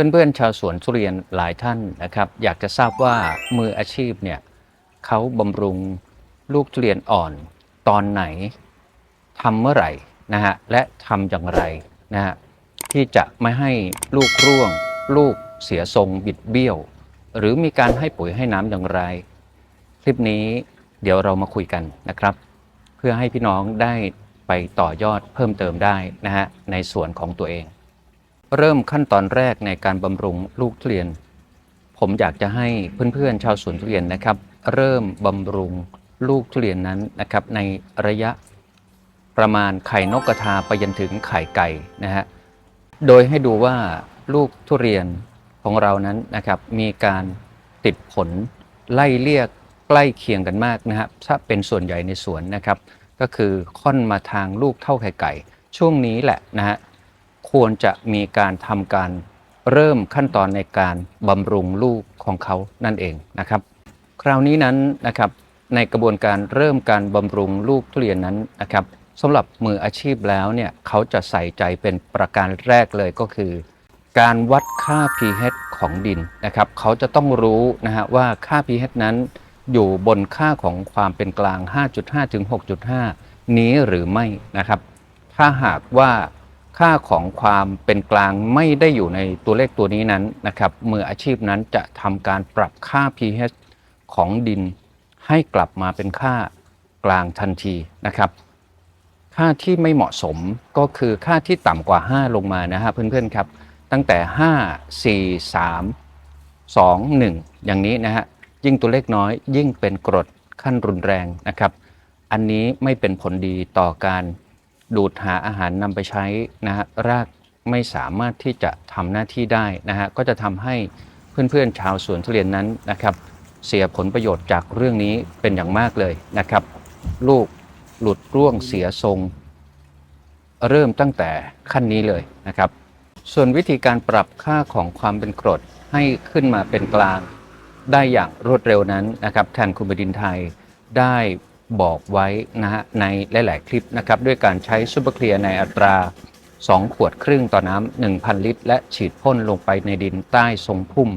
เพื่อนๆชาวสวนทุเรียนหลายท่านนะครับ อยากจะทราบว่ามืออาชีพเนี่ยเขาบำรุงลูกทุเรียนอ่อนตอนไหนทำเมื่อไหร่นะฮะและทำอย่างไรนะฮะที่จะไม่ให้ลูกร่วง ลูกเสียทรงบิดเบี้ยว หรือมีการให้ปุ๋ยให้น้ำอย่างไร คลิปนี้เดี๋ยวเรามาคุยกันนะครับ เพื่อให้พี่น้องได้ไปต่อยอดเพิ่มเติมได้นะฮะในส่วนของตัวเอง เริ่มขั้นตอนแรกในการบำรุงลูกทุเรียน ผมอยากจะให้เพื่อนๆชาวสวนทุเรียนนะครับ เริ่มบำรุงลูกทุเรียนนั้นนะครับในระยะประมาณไข่นกกระทาไปจนถึงไข่ไก่นะฮะ โดยให้ดูว่าลูกทุเรียนของเรานั้นนะครับมีการติดผลไล่เลียกใกล้เคียงกันมากนะครับถ้าเป็นส่วนใหญ่ในสวนนะครับ ก็คือค่อนมาทางลูกเท่าไข่ไก่ ช่วงนี้แหละนะฮะ ควรจะมีการทำการเริ่มขั้นตอนในการบำรุงลูกของเขานั่นเองนะครับ คราวนี้นั้นนะครับในกระบวนการเริ่มการบำรุงลูกทุเรียนนั้นนะครับสำหรับมืออาชีพแล้วเนี่ยเขาจะใส่ใจเป็นประการแรกเลยก็คือ การวัดค่า pH ของดินนะครับ เขาจะต้องรู้นะฮะว่าค่า pH นั้น อยู่บนค่าของความเป็นกลาง 5.5 ถึง 6.5 นี้หรือไม่นะครับ ถ้าหากว่า ค่าของความเป็นกลางไม่ได้อยู่ในตัวเลขตัวนี้นั้นนะครับมืออาชีพนั้นจะทำการปรับค่า pH ของดินให้กลับมาเป็นค่ากลางทันทีนะครับ ค่าที่ไม่เหมาะสมก็คือค่าที่ต่ำกว่า 5 ลงมานะฮะเพื่อนๆครับ ตั้งแต่ 5 4 3 2 1 อย่างนี้นะฮะยิ่งตัวเลขน้อยยิ่งเป็นกรดขั้นรุนแรงนะครับ อันนี้ไม่เป็นผลดีต่อการ ดูดหาอาหารนำไปใช้นะฮะรากไม่สามารถที่จะทำหน้าที่ได้นะฮะก็จะทำให้เพื่อนๆชาวสวนทุเรียนนั้นนะครับ เสียผลประโยชน์จากเรื่องนี้เป็นอย่างมากเลยนะครับ ลูกหลุดร่วงเสียทรง เริ่มตั้งแต่ขั้นนี้เลยนะครับ ส่วนวิธีการปรับค่าของความเป็นกรดให้ขึ้นมาเป็นกลางได้อย่างรวดเร็วนั้นนะครับทางคุณบดินไทยได้ บอกไว้นะฮะในหลาย ๆ คลิปนะครับด้วยการใช้ซูเปอร์เคลียร์ในอัตรา 2 ขวดครึ่งต่อน้ำ1,000 ลิตร และฉีดพ่นลงไปในดินใต้ทรงพุ่ม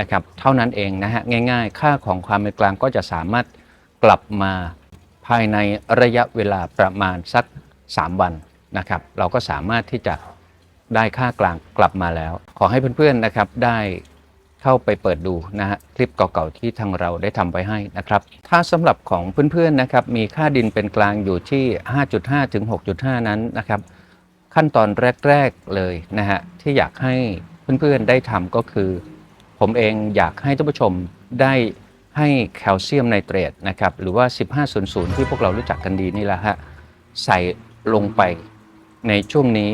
นะครับเท่านั้นเองนะฮะง่าย ๆ ค่าของความเป็นกลางก็จะสามารถกลับมาภายในระยะเวลาประมาณสัก 3 วันนะครับ เราก็สามารถที่จะได้ค่ากลางกลับมาแล้ว ขอให้เพื่อน ๆ นะครับได้ เข้าไปเปิดดูนะฮะคลิปเก่าๆที่ทางเราได้ทำไว้ให้นะครับ ถ้าสำหรับของเพื่อนๆนะครับมีค่าดินเป็นกลางอยู่ที่ 5.5 ถึง 6.5 นั้นนะครับขั้นตอนแรกๆเลยนะฮะที่อยากให้เพื่อนๆได้ทำก็คือ ผมเองอยากให้ท่านผู้ชมได้ให้แคลเซียมไนเตรตนะครับหรือว่า 1500 ที่พวกเรารู้จักกันดีนี่แหละฮะใส่ลงไปในช่วงนี้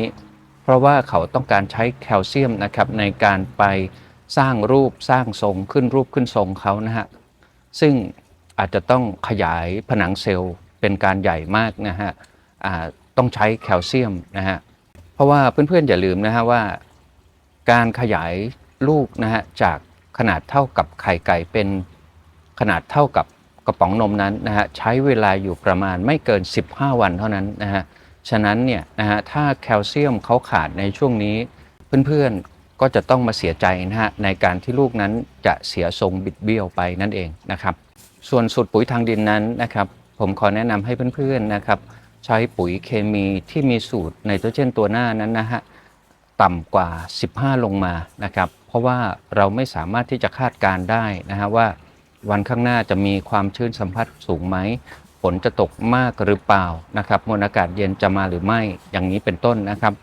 เพราะว่าเขาต้องการใช้แคลเซียมนะครับในการไป สร้างรูปสร้างทรงขึ้นรูปขึ้นทรงเขานะฮะซึ่งอาจจะต้องขยายผนังเซลล์เป็นการใหญ่มากนะฮะต้องใช้แคลเซียมนะฮะเพราะว่าเพื่อนๆอย่าลืมนะฮะว่า การขยายลูกนะฮะจากขนาดเท่ากับไข่ไก่เป็นขนาดเท่ากับกระป๋องนมนั้นนะฮะใช้เวลาอยู่ประมาณไม่เกิน 15 วันเท่านั้นนะฮะฉะนั้นเนี่ยนะฮะถ้าแคลเซียมเขาขาดในช่วงนี้เพื่อนๆ ก็จะต้องมาเสียใจนะฮะในการที่ลูกนั้นจะเสียทรงบิดเบี้ยวไปนั่นเองนะครับ ส่วนสูตรปุ๋ยทางดินนั้นนะครับผมขอแนะนำให้เพื่อนๆนะครับ ใช้ปุ๋ยเคมีที่มีสูตรไนโตรเจนตัวหน้านั้นนะฮะต่ำกว่า 15 ลงมานะครับ เพราะว่าเราไม่สามารถที่จะคาดการได้นะฮะว่าวันข้างหน้าจะมีความชื้นสัมผัสสูงไหมฝนจะตกมากหรือเปล่านะครับมวลอากาศเย็นจะมาหรือไม่อย่างนี้เป็นต้นนะครับ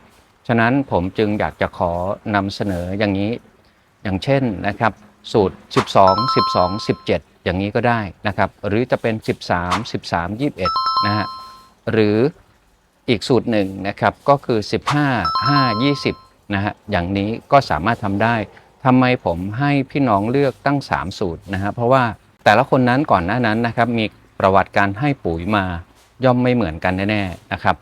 ฉะนั้นผมจึงอยากจะขอนำเสนออย่างนี้ อย่างเช่นนะครับ สูตร 12 12 17 อย่างนี้ก็ได้นะครับ หรือจะเป็น 13 13 21 นะฮะหรืออีกสูตรหนึ่งนะครับก็คือ 15 5 20 นะฮะอย่างนี้ก็สามารถทำได้ทำไมผมให้พี่น้องเลือกตั้ง 3 สูตรนะฮะเพราะว่าแต่ละคนนั้นก่อนหน้านั้นนะครับมีประวัติการให้ปุ๋ยมาย่อมไม่เหมือนกันแน่ๆนะครับ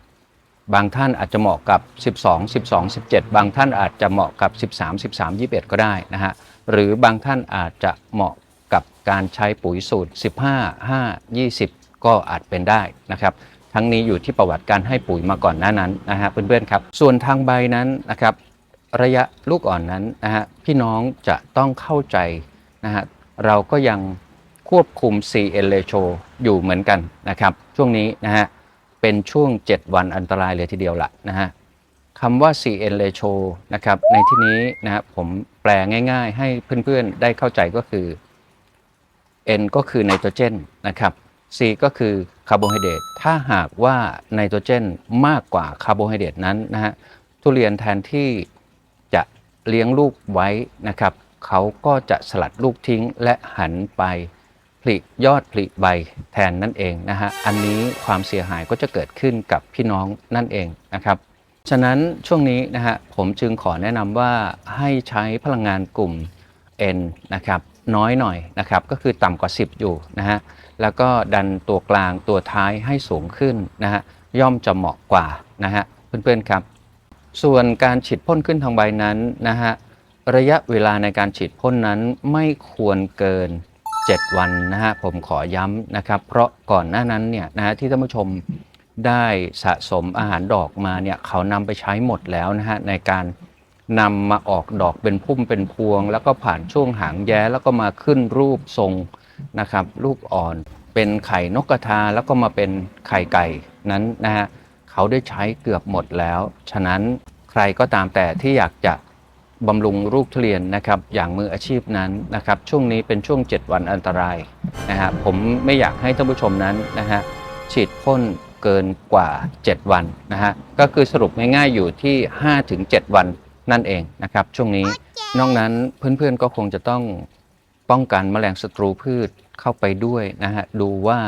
บางท่านอาจจะเหมาะกับ 12 12 17 บางท่านอาจจะเหมาะกับ 13 13 21 ก็ได้นะฮะ หรือบางท่านอาจจะเหมาะกับการใช้ปุ๋ยสูตร 15 5 20 ก็อาจเป็นได้นะครับ ทั้งนี้อยู่ที่ประวัติการให้ปุ๋ยมาก่อนหน้านั้นนะฮะเพื่อนๆครับ ส่วนทางใบนั้นนะครับระยะลูกอ่อนนั้นนะฮะพี่น้องจะต้องเข้าใจนะฮะเราก็ยังควบคุม CN ratio อยู่เหมือนกันนะครับ ช่วงนี้นะฮะ เป็นช่วง 7 วันอันตรายเลยทีเดียวละนะฮะคำว่า CN ratio นะครับ ในที่นี้นะฮะผมแปลง่ายๆ ให้เพื่อนๆ ได้เข้าใจก็คือ N ก็คือไนโตรเจนนะครับ C ก็คือคาร์โบไฮเดรต ถ้าหากว่าไนโตรเจนมากกว่าคาร์โบไฮเดรตนั้นนะฮะ ทุเรียนแทนที่จะเลี้ยงลูกไว้นะครับ เขาก็จะสลัดลูกทิ้งและหันไป ผลิยอดผลิใบแทนนั่นเองนะฮะ อันนี้ความเสียหายก็จะเกิดขึ้นกับพี่น้องนั่นเองนะครับ ฉะนั้นช่วงนี้นะฮะผมจึงขอแนะนำว่าให้ใช้พลังงานกลุ่ม N นะครับน้อยหน่อยนะครับก็คือต่ำกว่า 10 อยู่นะฮะแล้วก็ดันตัวกลางตัวท้ายให้สูงขึ้นนะฮะย่อมจะเหมาะกว่านะฮะเพื่อนๆครับ ส่วนการฉีดพ่นขึ้นทางใบนั้นนะฮะระยะเวลาในการฉีดพ่นนั้นไม่ควรเกิน 7 วันนะฮะผมขอย้ำนะครับ เพราะก่อนหน้านั้นเนี่ยนะฮะที่ท่านผู้ชมได้สะสมอาหารดอกมาเนี่ยเขานำไปใช้หมดแล้วนะฮะในการนำมาออกดอกเป็นพุ่มเป็นพวง แล้วก็ผ่านช่วงหางแย้แล้วก็มาขึ้นรูปทรงนะครับลูกอ่อนเป็นไข่นกกระทาแล้วก็มาเป็นไข่ไก่นั้นนะฮะเขาได้ใช้เกือบหมดแล้ว ฉะนั้นใครก็ตามแต่ที่อยากจะ บำรุงลูกทุเรียนนะครับอย่างมืออาชีพนั้นนะครับช่วงนี้เป็นช่วง 7 วันอันตรายนะฮะผมไม่อยากให้ท่านผู้ชมนั้นนะฮะฉีดพ่นเกินกว่า 7 วันนะฮะก็คือสรุปง่ายๆอยู่ที่ 5-7 วันนั่นเองนะครับช่วงนี้นอกนั้นเพื่อนๆก็คงจะต้องป้องกันแมลงศัตรูพืชเข้าไปด้วยนะฮะดูว่า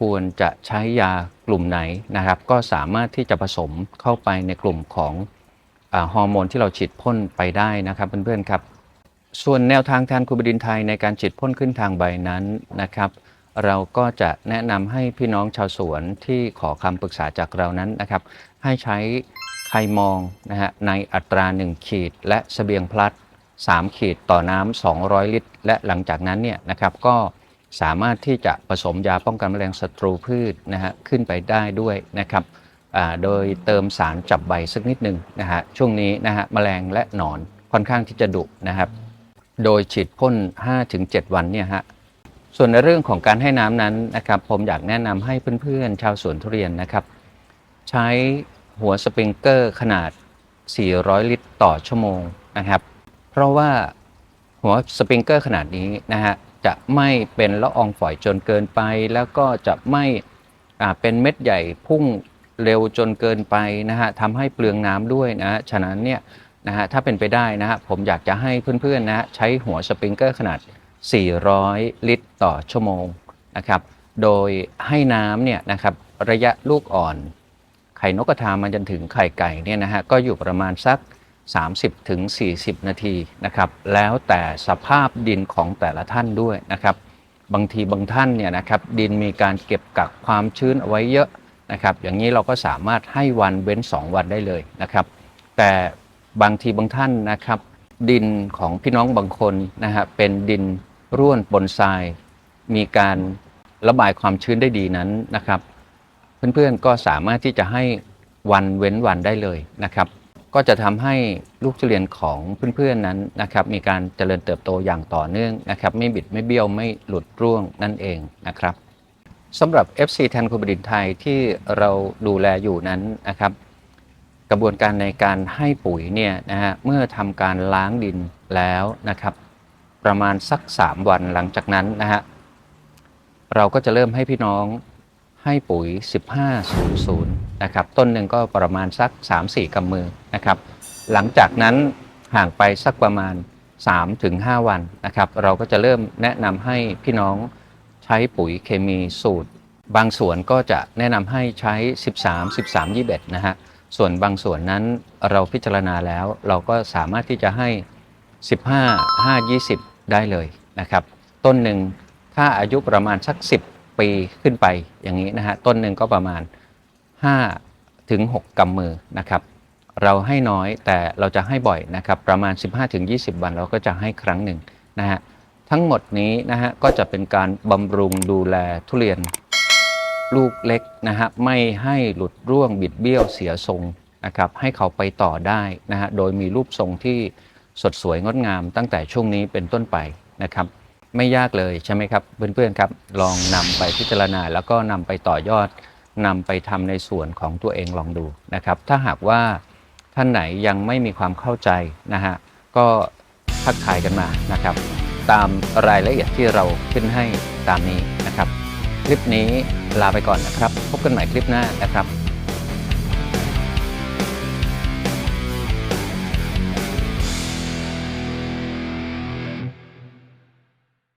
ควรจะใช้ยากลุ่มไหนนะครับ ก็สามารถที่จะผสมเข้าไปในกลุ่มของ ฮอร์โมนที่เราฉีดพ่นไปได้นะครับเพื่อนๆครับ ส่วนแนวทางทานคูบิดินไทยในการฉีดพ่นขึ้นทางใบนั้นนะครับ เราก็จะแนะนำให้พี่น้องชาวสวนที่ขอคำปรึกษาจากเรานั้นนะครับ ให้ใช้ไคมองนะฮะในอัตรา 1 ขีด และเสบียงพลัด 3 ขีดต่อน้ำ200 ลิตร และหลังจากนั้นเนี่ยนะครับก็สามารถที่จะผสมยาป้องกันแมลงศัตรูพืชนะฮะขึ้นไปได้ด้วยนะครับ โดยเติมสารจับใบสักนิดหนึ่งนะฮะช่วงนี้นะฮะแมลงและหนอนค่อนข้างที่จะดุนะครับ โดยฉีดพ่น 5-7 วันเนี่ยฮะส่วนในเรื่องของการให้น้ำนั้นนะครับผมอยากแนะนำให้เพื่อนๆ ชาวสวนทุเรียนนะครับ ใช้หัวสปริงเกอร์ขนาด 400 ลิตรต่อชั่วโมงนะครับ เพราะว่าหัวสปริงเกอร์ขนาดนี้นะฮะจะไม่เป็นละอองฝอยจนเกินไป แล้วก็จะไม่เป็นเม็ดใหญ่พุ่ง เร็วจนเกินไปนะฮะทำให้เปลืองน้ำด้วยนะฮะฉะนั้นเนี่ยนะฮะถ้าเป็นไปได้นะฮะผมอยากจะให้เพื่อนๆนะใช้หัวสปริงเกอร์ขนาด 400 ลิตรต่อชั่วโมงนะครับโดยให้น้ำเนี่ยนะครับระยะลูกอ่อน ไข่นกกระทามันจนถึงไข่ไก่เนี่ยนะฮะก็อยู่ประมาณสัก 30ถึง40นาทีนะครับแล้วแต่สภาพดินของแต่ละท่านด้วยนะครับบางทีบางท่านเนี่ยนะครับดินมีการเก็บกักความชื้นเอาไว้เยอะ นะครับอย่างนี้เราก็สามารถให้วันเว้น 2 วันได้เลยนะครับ แต่บางทีบางท่านนะครับ ดินของพี่น้องบางคนนะฮะเป็นดินร่วนปนทราย มีการระบายความชื้นได้ดีนั้นนะครับ เพื่อนๆก็สามารถที่จะให้วันเว้นวันได้เลยนะครับ ก็จะทำให้ลูกทุเรียนของเพื่อนๆนั้นนะครับ มีการเจริญเติบโตอย่างต่อเนื่องนะครับ ไม่บิดไม่เบี้ยวไม่หลุดร่วงนั่นเองนะครับ สำหรับ FC แทนคูบดินไทยที่เราดูแลอยู่นั้นนะครับ กระบวนการในการให้ปุ๋ยเนี่ยนะฮะเมื่อทำการล้างดินแล้วนะครับ ประมาณสัก 3 วันหลังจากนั้นนะฮะเราก็จะเริ่มให้พี่น้องให้ปุ๋ย 1500 นะครับ ต้นหนึ่งก็ประมาณสัก 3-4 กำมือนะครับ หลังจากนั้นห่างไปสักประมาณ 3-5 วันนะครับ เราก็จะเริ่มแนะนำให้พี่น้อง ช้ปุ๋ยเคมีสูตร บางส่วนก็จะแนะนำให้ใช้ 13 13 21 นะฮะ ส่วนบางส่วนนั้นเราพิจารณาแล้วเราก็สามารถที่จะให้ 15 5 20 ได้เลยนะครับ ต้นหนึ่งถ้าอายุประมาณสัก 10 ปีขึ้นไปอย่างนี้นะฮะ ต้นหนึ่งก็ประมาณ 5 ถึง 6กำมือนะครับเราให้น้อยแต่เราจะให้บ่อยนะครับ ประมาณ 15ถึง20 วันเราก็จะให้ครั้งหนึ่งนะฮะ ทั้งหมดนี้นะฮะก็จะเป็นการบำรุงดูแลทุเรียน ลูกเล็กนะฮะไม่ให้หลุดร่วงบิดเบี้ยวเสียทรงนะครับให้เขาไปต่อได้นะฮะโดยมีรูปทรงที่สดสวยงดงามตั้งแต่ช่วงนี้เป็นต้นไปนะครับ ไม่ยากเลยใช่ไหมครับเพื่อนๆครับลองนำไปพิจารณาแล้วก็นำไปต่อยอดนำไปทำในส่วนของตัวเองลองดูนะครับ ถ้าหากว่าท่านไหนยังไม่มีความเข้าใจนะฮะก็ทักทายกันมานะครับ ตามรายละเอียดที่เราขึ้นให้ตามนี้นะครับ คลิปนี้ลาไปก่อนนะครับ พบกันใหม่คลิปหน้านะครับ